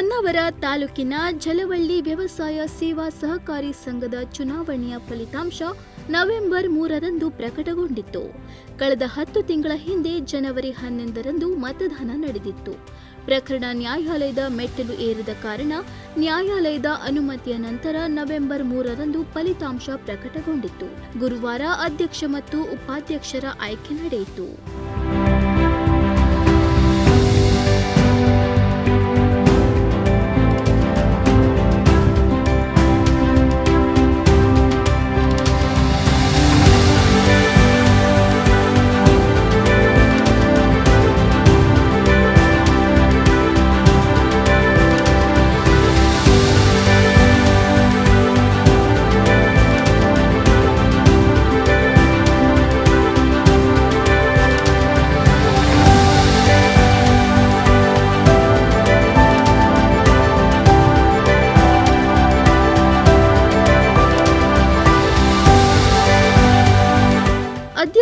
ತಾಲೂಕಿನ ಜಲವಳ್ಳಿ ವ್ಯವಸಾಯ ಸೇವಾ ಸಹಕಾರಿ ಸಂಘದ ಚುನಾವಣೆಯ ಫಲಿತಾಂಶ ನವೆಂಬರ್ ಮೂರರಂದು ಪ್ರಕಟಗೊಂಡಿತ್ತು. ಕಳೆದ ಹತ್ತು ತಿಂಗಳ ಹಿಂದೆ ಜನವರಿ ಹನ್ನೊಂದರಂದು ಮತದಾನ ನಡೆದಿತ್ತು. ಪ್ರಕರಣ ನ್ಯಾಯಾಲಯದ ಮೆಟ್ಟಲು ಏರಿದ ಕಾರಣ ನ್ಯಾಯಾಲಯದ ಅನುಮತಿಯ ನಂತರ ನವೆಂಬರ್ ಮೂರರಂದು ಫಲಿತಾಂಶ ಪ್ರಕಟಗೊಂಡಿತ್ತು. ಗುರುವಾರ ಅಧ್ಯಕ್ಷ ಮತ್ತು ಉಪಾಧ್ಯಕ್ಷರ ಆಯ್ಕೆ ನಡೆಯಿತು.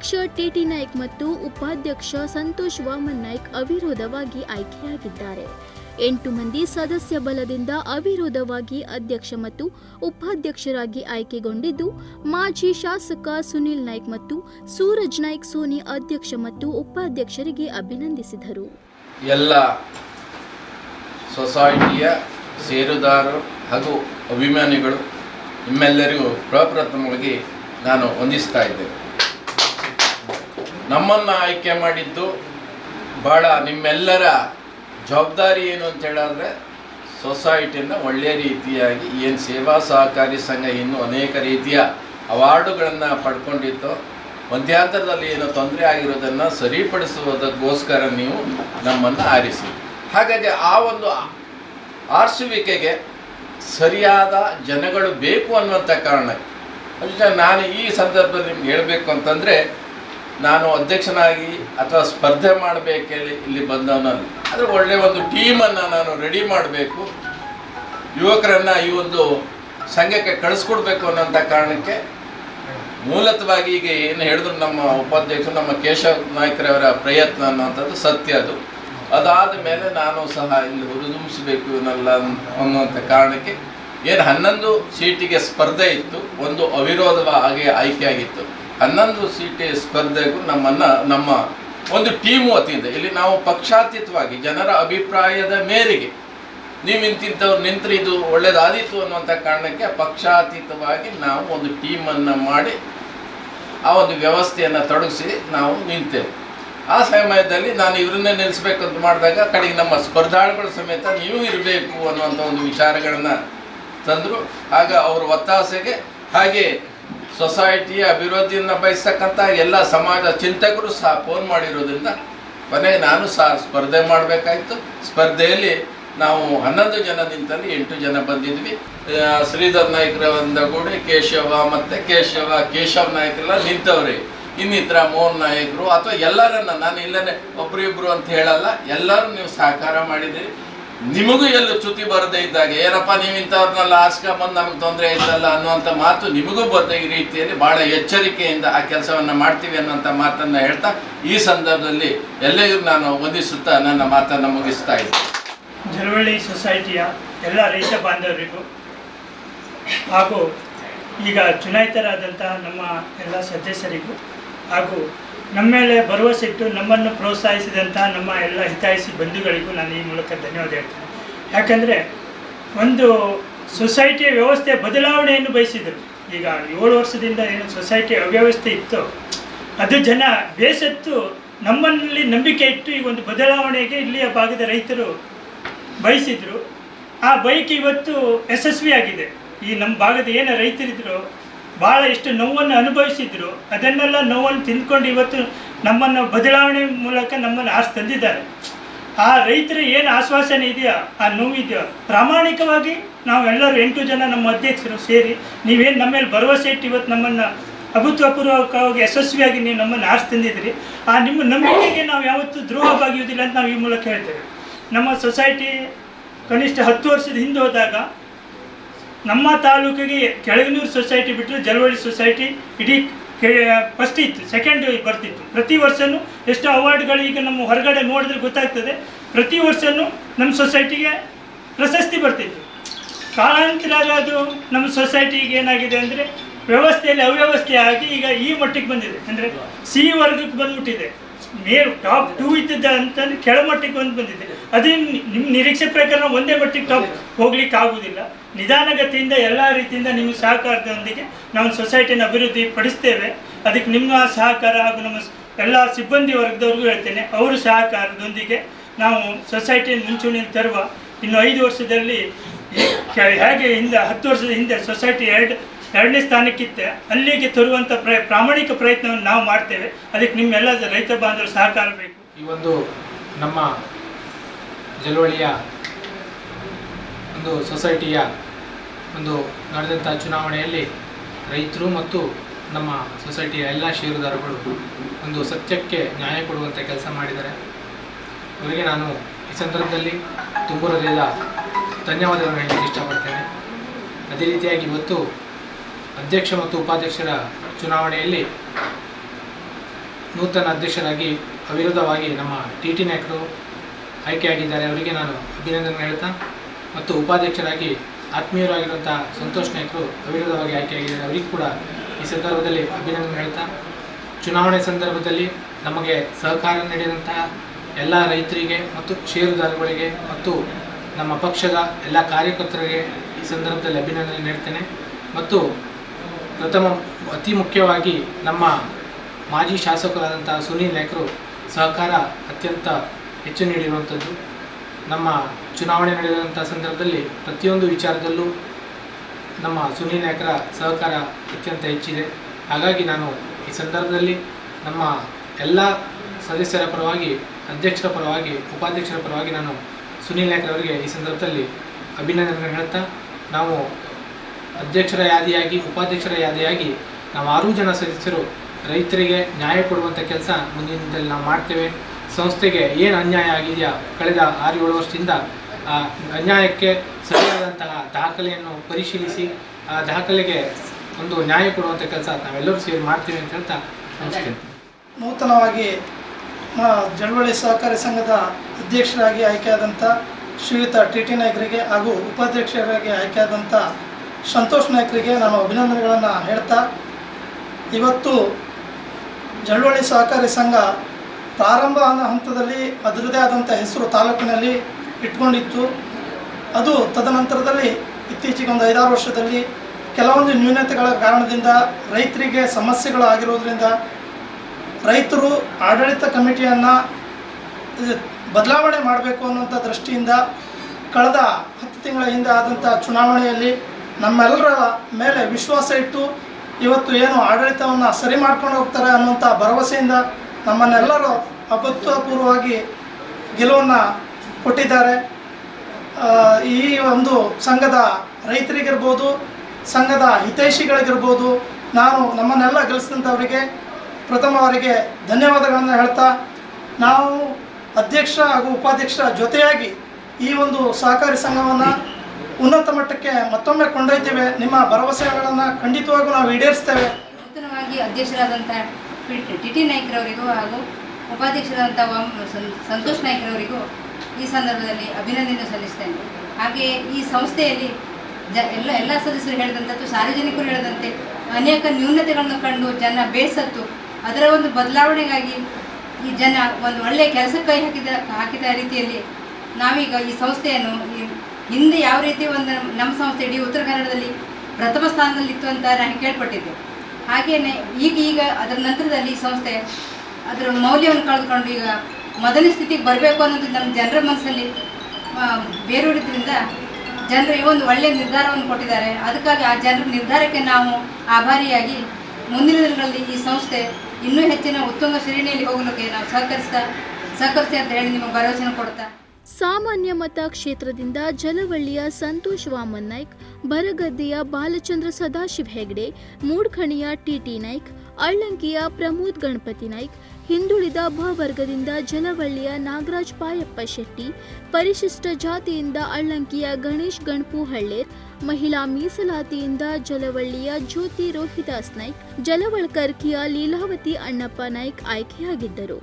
ಅಧ್ಯಕ್ಷ ಟಿಟಿ ನಾಯ್ಕ್ ಮತ್ತು ಉಪಾಧ್ಯಕ್ಷ ಸಂತೋಷ್ ವಾಮನ್ ನಾಯ್ಕ್ ಅವಿರೋಧವಾಗಿ ಆಯ್ಕೆಯಾಗಿದ್ದಾರೆ. ಎಂಟು ಮಂದಿ ಸದಸ್ಯ ಬಲದಿಂದ ಅವಿರೋಧವಾಗಿ ಅಧ್ಯಕ್ಷ ಮತ್ತು ಉಪಾಧ್ಯಕ್ಷರಾಗಿ ಆಯ್ಕೆಗೊಂಡಿದ್ದು, ಮಾಜಿ ಶಾಸಕ ಸುನಿಲ್ ನಾಯ್ಕ್ ಮತ್ತು ಸೂರಜ್ ನಾಯ್ಕ್ ಸೋನಿ ಅಧ್ಯಕ್ಷ ಮತ್ತು ಉಪಾಧ್ಯಕ್ಷರಿಗೆ ಅಭಿನಂದಿಸಿದರು. ಎಲ್ಲ ಸೊಸೈಟಿಯ ಸೇರುದಾರರು ಹಾಗೂ ಅಭಿಮಾನಿಗಳು ನಿಮ್ಮೆಲ್ಲರಿಗೂ ಪ್ರಪ್ರಥಮವಾಗಿ ನಾನು ವಂದಿಸ್ತಾ ಇದ್ದೇನೆ. ನಮ್ಮನ್ನು ಆಯ್ಕೆ ಮಾಡಿದ್ದು ಭಾಳ ನಿಮ್ಮೆಲ್ಲರ ಜವಾಬ್ದಾರಿ ಏನು ಅಂತ ಹೇಳಿದ್ರೆ ಸೊಸೈಟಿಯನ್ನು ಒಳ್ಳೆಯ ರೀತಿಯಾಗಿ, ಏನು ಸೇವಾ ಸಹಕಾರಿ ಸಂಘ ಇನ್ನೂ ಅನೇಕ ರೀತಿಯ ಅವಾರ್ಡುಗಳನ್ನು ಪಡ್ಕೊಂಡಿತ್ತು. ಮಧ್ಯಂತರದಲ್ಲಿ ಏನೋ ತೊಂದರೆ ಆಗಿರೋದನ್ನು ಸರಿಪಡಿಸುವುದಕ್ಕೋಸ್ಕರ ನೀವು ನಮ್ಮನ್ನು ಆರಿಸಿ. ಹಾಗಾಗಿ ಆ ಒಂದು ಆರಿಸುವಿಕೆಗೆ ಸರಿಯಾದ ಜನಗಳು ಬೇಕು ಅನ್ನುವಂಥ ಕಾರಣಕ್ಕೆ. ನಾನು ಈ ಸಂದರ್ಭದಲ್ಲಿ ನಿಮ್ಗೆ ಹೇಳಬೇಕು ಅಂತಂದರೆ ನಾನು ಅಧ್ಯಕ್ಷನಾಗಿ ಅಥವಾ ಸ್ಪರ್ಧೆ ಮಾಡಬೇಕಲ್ಲಿ ಇಲ್ಲಿ ಬಂದವನಲ್ಲ. ಆದರೆ ಒಳ್ಳೆಯ ಒಂದು ಟೀಮನ್ನು ನಾನು ರೆಡಿ ಮಾಡಬೇಕು. ಯುವಕರನ್ನು ಈ ಒಂದು ಸಂಘಕ್ಕೆ ಕಳಿಸ್ಕೊಡ್ಬೇಕು ಅನ್ನೋಂಥ ಕಾರಣಕ್ಕೆ ಮೂಲತವಾಗಿ ಈಗ ಏನು ಹೇಳಿದ್ರು ನಮ್ಮ ಉಪಾಧ್ಯಕ್ಷರು, ನಮ್ಮ ಕೇಶವ ನಾಯ್ಕರವರ ಪ್ರಯತ್ನ ಅನ್ನೋಂಥದ್ದು ಸತ್ಯ ಅದು. ಅದಾದ ಮೇಲೆ ನಾನು ಸಹ ಇಲ್ಲಿ ಹುರಿದುಂಬಿಸಬೇಕು ಇವನ್ನೆಲ್ಲ ಅನ್ನುವಂಥ ಕಾರಣಕ್ಕೆ ಏನು ಹನ್ನೊಂದು ಸೀಟಿಗೆ ಸ್ಪರ್ಧೆ ಇತ್ತು, ಒಂದು ಅವಿರೋಧವಾಗಿ ಆಯ್ಕೆಯಾಗಿತ್ತು. ಹನ್ನೊಂದು ಸೀಟಿ ಸ್ಪರ್ಧೆಗೂ ನಮ್ಮನ್ನು, ನಮ್ಮ ಒಂದು ಟೀಮ್ ವತಿಯಿಂದ, ಇಲ್ಲಿ ನಾವು ಪಕ್ಷಾತೀತವಾಗಿ ಜನರ ಅಭಿಪ್ರಾಯದ ಮೇರೆಗೆ ನೀವು ಇಂತಿಂಥವ್ರು ನಿಂತರೆ ಇದು ಒಳ್ಳೇದಾದೀತು ಅನ್ನುವಂಥ ಕಾರಣಕ್ಕೆ ಪಕ್ಷಾತೀತವಾಗಿ ನಾವು ಒಂದು ಟೀಮನ್ನು ಮಾಡಿ ಆ ಒಂದು ವ್ಯವಸ್ಥೆಯನ್ನು ತೊಡಗಿಸಿ ನಾವು ನಿಂತೇವೆ. ಆ ಸಮಯದಲ್ಲಿ ನಾನು ಇವರನ್ನೇ ನಿಲ್ಲಿಸಬೇಕು ಅಂತ ಮಾಡಿದಾಗ ಕಡೆಗೆ ನಮ್ಮ ಸ್ಪರ್ಧಾಳುಗಳ ಸಮೇತ ನೀವು ಇರಬೇಕು ಅನ್ನುವಂಥ ಒಂದು ವಿಚಾರಗಳನ್ನು ತಂದರು. ಆಗ ಅವರ ಒತ್ತಾಸೆಗೆ ಹಾಗೆ ಸೊಸೈಟಿಯ ಅಭಿವೃದ್ಧಿಯನ್ನು ಬಯಸ್ತಕ್ಕಂಥ ಎಲ್ಲ ಸಮಾಜ ಚಿಂತಕರು ಸಹ ಫೋನ್ ಮಾಡಿರೋದ್ರಿಂದ ಕೊನೆಗೆ ನಾನು ಸಹ ಸ್ಪರ್ಧೆ ಮಾಡಬೇಕಾಯಿತು. ಸ್ಪರ್ಧೆಯಲ್ಲಿ ನಾವು ಹನ್ನೊಂದು ಜನ ನಿಂತಲ್ಲಿ ಎಂಟು ಜನ ಬಂದಿದ್ವಿ. ಶ್ರೀಧರ್ ನಾಯ್ಕರ ಕೂಡಿ ಕೇಶವ ಮತ್ತು ಕೇಶವ, ಕೇಶವ್ ನಾಯ್ಕರೆಲ್ಲ ನಿಂತವ್ರಿ. ಇನ್ನಿತರ ಮೋಹನ್ ನಾಯಕರು ಅಥವಾ ಎಲ್ಲರನ್ನ ನಾನು ಇಲ್ಲೇ ಒಬ್ರಿಬ್ರು ಅಂತ ಹೇಳಲ್ಲ, ಎಲ್ಲರೂ ನೀವು ಸಹಕಾರ ಮಾಡಿದಿರಿ ನಿಮಗೂ ಎಲ್ಲೂ ಚ್ಯುತಿ ಬರದೇ ಇದ್ದಾಗ, ಏನಪ್ಪ ನೀವು ಇಂಥವ್ರನ್ನೆಲ್ಲ ಆಸ್ಕೊಂಬಂದು ನಮಗೆ ತೊಂದರೆ ಇದ್ದಲ್ಲ ಅನ್ನುವಂಥ ಮಾತು ನಿಮಗೂ ಬರದೇ ಈ ರೀತಿಯಲ್ಲಿ ಭಾಳ ಎಚ್ಚರಿಕೆಯಿಂದ ಆ ಕೆಲಸವನ್ನು ಮಾಡ್ತೀವಿ ಅನ್ನುವಂಥ ಮಾತನ್ನು ಹೇಳ್ತಾ, ಈ ಸಂದರ್ಭದಲ್ಲಿ ಎಲ್ಲರಿಗೂ ನಾನು ವಂದಿಸುತ್ತಾ ನನ್ನ ಮಾತನ್ನು ಮುಗಿಸ್ತಾ ಇದ್ದೀನಿ ಜಲವಳ್ಳಿ ಸೊಸೈಟಿಯ ಎಲ್ಲ ರೈತ ಬಾಂಧವರಿಗೂ, ಹಾಗೂ ಈಗ ಚುನಾಯಿತರಾದಂತಹ ನಮ್ಮ ಎಲ್ಲ ಸದಸ್ಯರಿಗೂ, ಹಾಗೂ ನಮ್ಮ ಮೇಲೆ ಭರವಸೆ ಇಟ್ಟು ನಮ್ಮನ್ನು ಪ್ರೋತ್ಸಾಹಿಸಿದಂಥ ನಮ್ಮ ಎಲ್ಲ ಹಿತಾಯಿಸಿ ಬಂಧುಗಳಿಗೂ ನಾನು ಈ ಮೂಲಕ ಧನ್ಯವಾದ ಹೇಳ್ತೇನೆ. ಯಾಕಂದರೆ ಒಂದು ಸೊಸೈಟಿಯ ವ್ಯವಸ್ಥೆ ಬದಲಾವಣೆಯನ್ನು ಬಯಸಿದರು. ಈಗ ಏಳು ವರ್ಷದಿಂದ ಏನು ಸೊಸೈಟಿ ಅವ್ಯವಸ್ಥೆ ಇತ್ತು, ಅದು ಜನ ಬೇಸತ್ತು ನಮ್ಮಲ್ಲಿ ನಂಬಿಕೆ ಇಟ್ಟು ಈ ಒಂದು ಬದಲಾವಣೆಗೆ ಇಲ್ಲಿಯ ಭಾಗದ ರೈತರು ಬಯಸಿದರು. ಆ ಬೈಕ್ ಇವತ್ತು ಯಶಸ್ವಿಯಾಗಿದೆ ಈ ನಮ್ಮ ಭಾಗದ ಏನು ರೈತರಿದ್ರು ಭಾಳ ಎಷ್ಟು ನೋವನ್ನು ಅನುಭವಿಸಿದ್ರು. ಅದನ್ನೆಲ್ಲ ನೋವನ್ನು ತಿಂದ್ಕೊಂಡು ಇವತ್ತು ನಮ್ಮನ್ನು ಬದಲಾವಣೆ ಮೂಲಕ ನಮ್ಮನ್ನು ಆಸೆ ತಂದಿದ್ದಾರೆ. ಆ ರೈತರ ಏನು ಆಶ್ವಾಸನೆ ಇದೆಯಾ? ಆ ನೋವಿದೆಯೋ? ಪ್ರಾಮಾಣಿಕವಾಗಿ ನಾವೆಲ್ಲರೂ ಎಂಟು ಜನ ನಮ್ಮ ಅಧ್ಯಕ್ಷರು ಸೇರಿ ನೀವೇನು ನಮ್ಮ ಮೇಲೆ ಭರವಸೆ ಇಟ್ಟು ಇವತ್ತು ನಮ್ಮನ್ನು ಅಭೂತಪೂರ್ವಕವಾಗಿ, ಯಶಸ್ವಿಯಾಗಿ ನೀವು ನಮ್ಮನ್ನು ಆರಿಸಿ ತಂದಿದ್ದೀರಿ ಆ ನಿಮ್ಮ ನಂಬಿಕೆಗೆ ನಾವು ಯಾವತ್ತೂ ದ್ರೋಹವಾಗಿಯುವುದಿಲ್ಲ ಅಂತ ನಾವು ಈ ಮೂಲಕ ಹೇಳ್ತೇವೆ. ನಮ್ಮ ಸೊಸೈಟಿ ಕನಿಷ್ಠ ಹತ್ತು ವರ್ಷದ ಹಿಂದೆ ಹೋದಾಗ ನಮ್ಮ ತಾಲೂಕಿಗೆ ಕೆಳಗಿನೂರು ಸೊಸೈಟಿ ಬಿಟ್ಟರೆ ಜಲವಳ್ಳಿ ಸೊಸೈಟಿ, ಇಡೀ ಫಸ್ಟ್ ಇತ್ತು ಸೆಕೆಂಡ್ ಬರ್ತಿತ್ತು. ಪ್ರತಿ ವರ್ಷನೂ ಎಷ್ಟು ಅವಾರ್ಡ್ಗಳು ಈಗ ನಮ್ಮ ಹೊರಗಡೆ ನೋಡಿದ್ರೆ ಗೊತ್ತಾಗ್ತದೆ. ಪ್ರತಿ ವರ್ಷವೂ ನಮ್ಮ ಸೊಸೈಟಿಗೆ ಪ್ರಶಸ್ತಿ ಬರ್ತಿತ್ತು. ಕಾಲಾಂತರ ಅದು ನಮ್ಮ ಸೊಸೈಟಿಗೆ ಏನಾಗಿದೆ ಅಂದರೆ ವ್ಯವಸ್ಥೆಯಲ್ಲಿ ಅವ್ಯವಸ್ಥೆ ಆಗಿ ಈಗ ಈ ಮಟ್ಟಿಗೆ ಬಂದಿದೆ. ಅಂದರೆ ಸಿ ವರ್ಗಕ್ಕೆ ಬಂದ್ಬಿಟ್ಟಿದೆ. ಮೇಲ್ ಟಾಪ್ ಟೂ ಇದ್ದ ಅಂತಂದ್ರೆ ಕೆಳಮಟ್ಟಕ್ಕೆ ಬಂದು ಬಂದಿದೆ. ಅದೇ ನಿಮ್ಮ ನಿರೀಕ್ಷೆ ಪ್ರಕಾರ ಒಂದೇ ಮಟ್ಟಿಗೆ ಟಾಪ್ ಹೋಗ್ಲಿಕ್ಕೆ ಆಗುವುದಿಲ್ಲ ನಿಧಾನಗತಿಯಿಂದ ಎಲ್ಲ ರೀತಿಯಿಂದ ನಿಮ್ಮ ಸಹಕಾರದೊಂದಿಗೆ ನಾವು ಸೊಸೈಟಿನ ಅಭಿವೃದ್ಧಿ ಪಡಿಸ್ತೇವೆ. ಅದಕ್ಕೆ ನಿಮ್ಮ ಸಹಕಾರ ಹಾಗೂ ನಮ್ಮ ಎಲ್ಲ ಸಿಬ್ಬಂದಿ ವರ್ಗದವ್ರಿಗೂ ಹೇಳ್ತೇನೆ, ಅವರು ಸಹಕಾರದೊಂದಿಗೆ ನಾವು ಸೊಸೈಟಿಯನ್ನು ಮುಂಚೂಣಿಯಲ್ಲಿ ತರುವ ಇನ್ನು ಐದು ವರ್ಷದಲ್ಲಿ ಹೇಗೆ ಹಿಂದೆ ಹತ್ತು ವರ್ಷದ ಹಿಂದೆ ಸೊಸೈಟಿ ಎರಡು ಎರಡನೇ ಸ್ಥಾನಕ್ಕಿತ್ತೆ ಅಲ್ಲಿಗೆ ತರುವಂಥ ಪ್ರಯ, ಪ್ರಾಮಾಣಿಕ ಪ್ರಯತ್ನವನ್ನು ನಾವು ಮಾಡ್ತೇವೆ. ಅದಕ್ಕೆ ನಿಮ್ಮೆಲ್ಲ ರೈತ ಬಾಂಧವರು ಸಹಕಾರ ಬೇಕು. ಈ ಒಂದು ನಮ್ಮ ಜಲವಳಿಯ ಒಂದು ಸೊಸೈಟಿಯ ಒಂದು ನಡೆದಂಥ ಚುನಾವಣೆಯಲ್ಲಿ ರೈತರು ಮತ್ತು ನಮ್ಮ ಸೊಸೈಟಿಯ ಎಲ್ಲ ಷೇರುದಾರಗಳು ಒಂದು ಸತ್ಯಕ್ಕೆ ನ್ಯಾಯ ಕೊಡುವಂಥ ಕೆಲಸ ಮಾಡಿದ್ದಾರೆ. ಅವರಿಗೆ ನಾನು ಈ ಸಂದರ್ಭದಲ್ಲಿ ತುಂಬ ಹೃದಯದ ಧನ್ಯವಾದಗಳನ್ನು ಹೇಳಲಿಕ್ಕೆ ಇಷ್ಟಪಡ್ತೇನೆ. ಅದೇ ರೀತಿಯಾಗಿ ಇವತ್ತು ಅಧ್ಯಕ್ಷ ಮತ್ತು ಉಪಾಧ್ಯಕ್ಷರ ಚುನಾವಣೆಯಲ್ಲಿ ನೂತನ ಅಧ್ಯಕ್ಷರಾಗಿ ಅವಿರೋಧವಾಗಿ ನಮ್ಮ ಟಿ ಟಿ ನಾಯಕರು ಆಯ್ಕೆಯಾಗಿದ್ದಾರೆ. ಅವರಿಗೆ ನಾನು ಅಭಿನಂದನೆ ಹೇಳ್ತಾ ಮತ್ತು ಉಪಾಧ್ಯಕ್ಷರಾಗಿ ಆತ್ಮೀಯರಾಗಿರುವಂಥ ಸಂತೋಷ್ ನಾಯಕರು ಅವಿರೋಧವಾಗಿ ಆಯ್ಕೆಯಾಗಿದ್ದಾರೆ. ಅವರಿಗೂ ಕೂಡ ಈ ಸಂದರ್ಭದಲ್ಲಿ ಅಭಿನಂದನೆ ಹೇಳ್ತಾ ಚುನಾವಣೆ ಸಂದರ್ಭದಲ್ಲಿ ನಮಗೆ ಸಹಕಾರ ನೀಡಿದಂತಹ ಎಲ್ಲ ರೈತರಿಗೆ ಮತ್ತು ಷೇರುದಾರರುಗಳಿಗೆ ಮತ್ತು ನಮ್ಮ ಪಕ್ಷದ ಎಲ್ಲ ಕಾರ್ಯಕರ್ತರಿಗೆ ಈ ಸಂದರ್ಭದಲ್ಲಿ ಅಭಿನಂದನೆ ನೀಡ್ತೇನೆ ಮತ್ತು ಪ್ರಥಮ ಅತಿ ಮುಖ್ಯವಾಗಿ ನಮ್ಮ ಮಾಜಿ ಶಾಸಕರಾದಂಥ ಸುನೀಲ್ ನಾಯ್ಕರು ಸಹಕಾರ ಅತ್ಯಂತ ಹೆಚ್ಚು ನೀಡಿರುವಂಥದ್ದು. ನಮ್ಮ ಚುನಾವಣೆ ನಡೆದಂಥ ಸಂದರ್ಭದಲ್ಲಿ ಪ್ರತಿಯೊಂದು ವಿಚಾರದಲ್ಲೂ ನಮ್ಮ ಸುನೀಲ್ ನಾಯ್ಕರ ಸಹಕಾರ ಅತ್ಯಂತ ಹೆಚ್ಚಿದೆ. ಹಾಗಾಗಿ ನಾನು ಈ ಸಂದರ್ಭದಲ್ಲಿ ನಮ್ಮ ಎಲ್ಲ ಸದಸ್ಯರ ಪರವಾಗಿ, ಅಧ್ಯಕ್ಷರ ಪರವಾಗಿ, ಉಪಾಧ್ಯಕ್ಷರ ಪರವಾಗಿ ನಾನು ಸುನೀಲ್ ನಾಯ್ಕರವರಿಗೆ ಈ ಸಂದರ್ಭದಲ್ಲಿ ಅಭಿನಂದನೆಗಳನ್ನು ಹೇಳ್ತಾ, ನಾವು ಅಧ್ಯಕ್ಷರ ಯಾದಿಯಾಗಿ, ಉಪಾಧ್ಯಕ್ಷರ ಯಾದಿಯಾಗಿ ನಾವು ಆರು ಜನ ಸದಸ್ಯರು ರೈತರಿಗೆ ನ್ಯಾಯ ಕೊಡುವಂಥ ಕೆಲಸ ಮುಂದಿನ ದಿನದಲ್ಲಿ ನಾವು ಮಾಡ್ತೇವೆ. ಸಂಸ್ಥೆಗೆ ಏನು ಅನ್ಯಾಯ ಆಗಿದೆಯಾ? ಕಳೆದ ಆರು ಏಳು ವರ್ಷದಿಂದ ಆ ಅನ್ಯಾಯಕ್ಕೆ ಸರಿಯಾದಂತಹ ದಾಖಲೆಯನ್ನು ಪರಿಶೀಲಿಸಿ, ಆ ದಾಖಲೆಗೆ ಒಂದು ನ್ಯಾಯ ಕೊಡುವಂಥ ಕೆಲಸ ನಾವೆಲ್ಲರೂ ಸೇರಿ ಮಾಡ್ತೀವಿ ಅಂತ ಹೇಳ್ತಾ ನಮಸ್ತೆ. ನೂತನವಾಗಿ ಜಳವಳಿ ಸಹಕಾರಿ ಸಂಘದ ಅಧ್ಯಕ್ಷರಾಗಿ ಆಯ್ಕೆಯಾದಂಥ ಶ್ರೀಯುತ ಟಿ ಟಿ ನಾಯ್ಕರಿಗೆ ಹಾಗೂ ಉಪಾಧ್ಯಕ್ಷರಾಗಿ ಆಯ್ಕೆಯಾದಂಥ ಸಂತೋಷ್ ನಾಯಕರಿಗೆ ನಾನು ಅಭಿನಂದನೆಗಳನ್ನು ಹೇಳ್ತಾ, ಇವತ್ತು ಜಳುವಳಿ ಸಹಕಾರಿ ಸಂಘ ಪ್ರಾರಂಭ ಅನ್ನೋ ಹಂತದಲ್ಲಿ ಅದರದೇ ಆದಂಥ ಹೆಸರು ತಾಲೂಕಿನಲ್ಲಿ ಇಟ್ಕೊಂಡಿತ್ತು. ಅದು ತದನಂತರದಲ್ಲಿ ಇತ್ತೀಚೆಗೆ ಒಂದು ಐದಾರು ವರ್ಷದಲ್ಲಿ ಕೆಲವೊಂದು ನ್ಯೂನತೆಗಳ ಕಾರಣದಿಂದ ರೈತರಿಗೆ ಸಮಸ್ಯೆಗಳು ಆಗಿರೋದ್ರಿಂದ ರೈತರು ಆಡಳಿತ ಕಮಿಟಿಯನ್ನು ಬದಲಾವಣೆ ಮಾಡಬೇಕು ಅನ್ನೋಂಥ ದೃಷ್ಟಿಯಿಂದ ಕಳೆದ ಹತ್ತು ತಿಂಗಳ ಹಿಂದೆ ಆದಂಥ ಚುನಾವಣೆಯಲ್ಲಿ ನಮ್ಮೆಲ್ಲರ ಮೇಲೆ ವಿಶ್ವಾಸ ಇಟ್ಟು ಇವತ್ತು ಏನು ಆಡಳಿತವನ್ನು ಸರಿ ಮಾಡ್ಕೊಂಡು ಹೋಗ್ತಾರೆ ಅನ್ನುವಂಥ ಭರವಸೆಯಿಂದ ನಮ್ಮನ್ನೆಲ್ಲರೂ ಅಭೂತಪೂರ್ವವಾಗಿ ಗೆಲುವನ್ನು ಕೊಟ್ಟಿದ್ದಾರೆ. ಈ ಒಂದು ಸಂಘದ ರೈತರಿಗಿರ್ಬೋದು, ಸಂಘದ ಹಿತೈಷಿಗಳಿಗಿರ್ಬೋದು, ನಾನು ನಮ್ಮನ್ನೆಲ್ಲ ಗೆಲ್ಲಿಸಿದಂಥವರಿಗೆ ಪ್ರಥಮವರಿಗೆ ಧನ್ಯವಾದಗಳನ್ನು ಹೇಳ್ತಾ, ನಾವು ಅಧ್ಯಕ್ಷ ಹಾಗೂ ಉಪಾಧ್ಯಕ್ಷರ ಜೊತೆಯಾಗಿ ಈ ಒಂದು ಸಹಕಾರಿ ಸಂಘವನ್ನು ಉನ್ನತ ಮಟ್ಟಕ್ಕೆ ಮತ್ತೊಮ್ಮೆ ಕೊಂಡೊಯ್ತೇವೆ. ನಿಮ್ಮ ಭರವಸೆಗಳನ್ನು ಖಂಡಿತವಾಗೂ ನಾವು ಈಡೇರಿಸ್ತೇವೆ. ನೂತನವಾಗಿ ಅಧ್ಯಕ್ಷರಾದಂಥ ಟಿ ಟಿ ನಾಯ್ಕರವರಿಗೂ ಹಾಗೂ ಉಪಾಧ್ಯಕ್ಷರಾದಂಥ ಸಂತೋಷ್ ನಾಯ್ಕರವರಿಗೂ ಈ ಸಂದರ್ಭದಲ್ಲಿ ಅಭಿನಂದನೆ ಸಲ್ಲಿಸ್ತೇನೆ. ಹಾಗೆಯೇ ಈ ಸಂಸ್ಥೆಯಲ್ಲಿ ಜ ಎಲ್ಲ ಎಲ್ಲ ಸದಸ್ಯರು ಹೇಳಿದಂಥದ್ದು ಸಾರ್ವಜನಿಕರು ಹೇಳಿದಂತೆ ಅನೇಕ ನ್ಯೂನತೆಗಳನ್ನು ಕಂಡು ಜನ ಬೇಸತ್ತು ಅದರ ಒಂದು ಬದಲಾವಣೆಗಾಗಿ ಈ ಜನ ಒಂದು ಒಳ್ಳೆಯ ಕೆಲಸಕ್ಕೆ ಕೈ ಹಾಕಿದ ಹಾಕಿದ ರೀತಿಯಲ್ಲಿ ನಾವೀಗ ಈ ಸಂಸ್ಥೆಯನ್ನು ಈ ಹಿಂದೆ ಯಾವ ರೀತಿ ಒಂದು ನಮ್ಮ ಸಂಸ್ಥೆ ಇಡೀ ಉತ್ತರ ಕನ್ನಡದಲ್ಲಿ ಪ್ರಥಮ ಸ್ಥಾನದಲ್ಲಿತ್ತು ಅಂತ ನಾನು ಕೇಳ್ಪಟ್ಟಿದ್ದೆ. ಹಾಗೆಯೇ ಈಗ ಈಗ ಅದರ ನಂತರದಲ್ಲಿ ಈ ಸಂಸ್ಥೆ ಅದರ ಮೌಲ್ಯವನ್ನು ಕಳೆದುಕೊಂಡು ಈಗ ಮೊದಲನೇ ಸ್ಥಿತಿಗೆ ಬರಬೇಕು ಅನ್ನೋದು ನಮ್ಮ ಜನರ ಮನಸ್ಸಲ್ಲಿ ಬೇರೂರಿದ್ರಿಂದ ಜನರು ಈ ಒಂದು ಒಳ್ಳೆಯ ನಿರ್ಧಾರವನ್ನು ಕೊಟ್ಟಿದ್ದಾರೆ. ಅದಕ್ಕಾಗಿ ಆ ಜನರ ನಿರ್ಧಾರಕ್ಕೆ ನಾವು ಆಭಾರಿಯಾಗಿ ಮುಂದಿನ ದಿನಗಳಲ್ಲಿ ಈ ಸಂಸ್ಥೆ ಇನ್ನೂ ಹೆಚ್ಚಿನ ಉತ್ತುಂಗ ಶ್ರೇಣಿಯಲ್ಲಿ ಹೋಗಲಿಕ್ಕೆ ನಾವು ಸಹಕರಿಸ್ತಾ, ಸಹಕರಿಸಿ ಅಂತ ಹೇಳಿ ನಿಮಗೆ ಭರವಸೆಯನ್ನು ಕೊಡ್ತಾ ಸಾಮಾನ್ಯ ಮತ ಕ್ಷೇತ್ರದಿಂದ ಜಲವಳ್ಳಿಯ ಸಂತೋಷ್ ವಾಮನ್ ನಾಯ್ಕ್ ಬರಗದ್ದೆಯ ಬಾಲಚಂದ್ರ ಸದಾಶಿವ್ ಹೆಗ್ಡೆ, ಮೂಡ್ಖಣಿಯ ಟಿಟಿ ನಾಯ್ಕ್, ಅಳ್ಳಂಕಿಯ ಪ್ರಮೋದ್ ಗಣಪತಿ ನಾಯ್ಕ್, ಹಿಂದುಳಿದ ಬ ವರ್ಗದಿಂದ ಜಲವಳ್ಳಿಯ ನಾಗರಾಜ್ ಪಾಯಪ್ಪ ಶೆಟ್ಟಿ, ಪರಿಶಿಷ್ಟ ಜಾತಿಯಿಂದ ಅಳ್ಳಂಕಿಯ ಗಣೇಶ್ ಗಣಪು ಹಳ್ಳೇರ್ ಮಹಿಳಾ ಮೀಸಲಾತಿಯಿಂದ ಜಲವಳ್ಳಿಯ ಜ್ಯೋತಿ ರೋಹಿದಾಸ್ ನಾಯ್ಕ್, ಜಲವಳ್ಕರ್ಕಿಯ ಲೀಲಾವತಿ ಅಣ್ಣಪ್ಪ ನಾಯ್ಕ್ ಆಯ್ಕೆಯಾಗಿದ್ದರು.